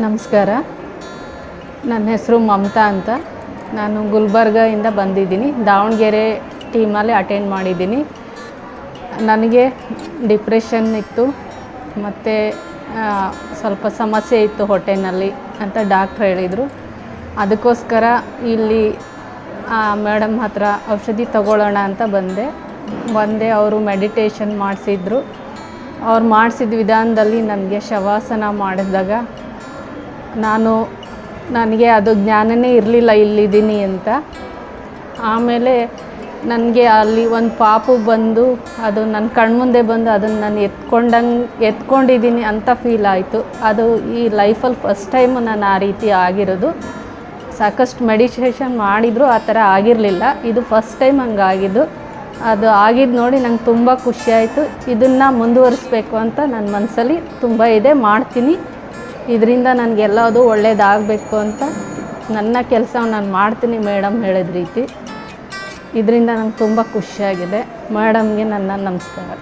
ನಮಸ್ಕಾರ. ನನ್ನ ಹೆಸರು ಮಮತಾ ಅಂತ. ನಾನು ಗುಲ್ಬರ್ಗದಿಂದ ಬಂದಿದ್ದೀನಿ. ದಾವಣಗೆರೆ ಟೀಮಲ್ಲಿ ಅಟೆಂಡ್ ಮಾಡಿದ್ದೀನಿ. ನನಗೆ ಡಿಪ್ರೆಷನ್ ಇತ್ತು. ಮತ್ತು ಸ್ವಲ್ಪ ಸಮಸ್ಯೆ ಇತ್ತು ಹೊಟ್ಟೆನಲ್ಲಿ ಅಂತ ಡಾಕ್ಟ್ರ್ ಹೇಳಿದರು. ಅದಕ್ಕೋಸ್ಕರ ಇಲ್ಲಿ ಮೇಡಮ್ ಹತ್ರ ಔಷಧಿ ತಗೊಳ್ಳೋಣ ಅಂತ ಬಂದೆ. ಬಂದೆ, ಅವರು ಮೆಡಿಟೇಷನ್ ಮಾಡಿಸಿದ್ರು. ಅವ್ರು ಮಾಡಿಸಿದ ವಿಧಾನದಲ್ಲಿ ನನಗೆ ಶವಾಸನ ಮಾಡಿದಾಗ ನಾನು, ನನಗೆ ಅದು ಜ್ಞಾನನೇ ಇರಲಿಲ್ಲ ಇಲ್ಲಿದ್ದೀನಿ ಅಂತ. ಆಮೇಲೆ ನನಗೆ ಅಲ್ಲಿ ಒಂದು ಪಾಪು ಬಂದು, ಅದು ನನ್ನ ಕಣ್ಮುಂದೆ ಬಂದು ಅದನ್ನು ನಾನು ಎತ್ಕೊಂಡಂಗೆ, ಎತ್ಕೊಂಡಿದ್ದೀನಿ ಅಂತ ಫೀಲ್ ಆಯಿತು. ಅದು ಈ ಲೈಫಲ್ಲಿ ಫಸ್ಟ್ ಟೈಮ್ ನಾನು ಆ ರೀತಿ ಆಗಿರೋದು. ಸಾಕಷ್ಟು ಮೆಡಿಟೇಷನ್ ಮಾಡಿದರೂ ಆ ಥರ ಆಗಿರಲಿಲ್ಲ. ಇದು ಫಸ್ಟ್ ಟೈಮ್ ಹಂಗಾಗಿದ್ದು. ಅದು ಆಗಿದ್ದು ನೋಡಿ ನಂಗೆ ತುಂಬ ಖುಷಿಯಾಯಿತು ಇದನ್ನು ಮುಂದುವರಿಸ್ಬೇಕು ಅಂತ ನನ್ನ ಮನಸ್ಸಲ್ಲಿ ತುಂಬ ಇದೆ. ಮಾಡ್ತೀನಿ. ಇದರಿಂದ ನನಗೆಲ್ಲದು ಒಳ್ಳೇದಾಗಬೇಕು ಅಂತ ನನ್ನ ಕೆಲಸ ನಾನು ಮಾಡ್ತೀನಿ ಮೇಡಮ್ ಹೇಳಿದ ರೀತಿ. ಇದರಿಂದ ನಂಗೆ ತುಂಬ ಖುಷಿಯಾಗಿದೆ. ಮೇಡಮ್ಗೆ ನನ್ನ ನಮಸ್ಕಾರ.